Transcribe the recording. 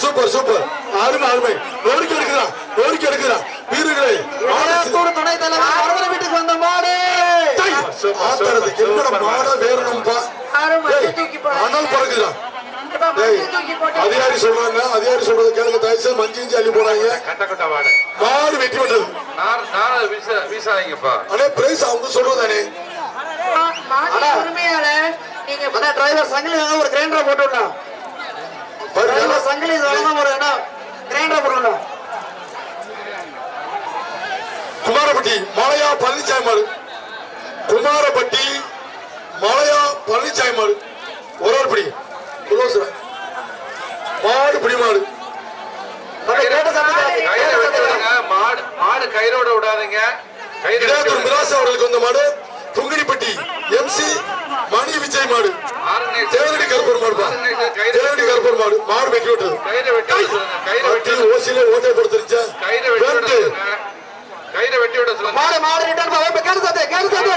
Super super. அருமை அருமை. நோடிக்கை எடுக்கிறான் நோடிக்கை எடுக்கிறான் வீரர்களே துணைத் தலைவர் வீட்டுக்கு வந்த மாடு! டேய், ஆத்தாரத்துக்கு என்னடா மாடா வேறணும்பா. அனல் அதிகாரி சொல்றாங்க அதிகாரி சொல்றது கேளுங்க தயவுசெய்து மஞ்சள் அள்ளி போறாங்க மாடு. வெட்டி விட்டது. அண்ணே பிரைஸ் அவங்க சொல்றதானே? மாட்டு உரிமையாளர் நீங்க டிரைவர் சங்கிலி ஒரு கிரைண்டர் போட்டு சங்கிலி இதெல்லாம் ஒரு இடம் கிரைண்டர் விடலாம் குமாரப்பட்டி மலையா பழனிசாமி மாடு குமாரப்பட்டி மலையா பழனிசாமி மாடு ஒரு ஒரு பிடி மாடு பிடி மாடு மாடு மாடு கயிறோட விடாதீங்க. கயிறு அவர்களுக்கு வந்த மாடு துங்கிடிப்பட்டி மாறு வெட்டி விட்டது. கயிறை வெட்டி கயிறை வெட்டி ஓசில ஓட்டை கொடுத்துருச்சா? கயிறை வெட்டி கையில வெட்டி விட சொல்லுங்க. மாறு மாறு ரிட்டர்ன் கேடு சாத்தே கேடு சாத்தே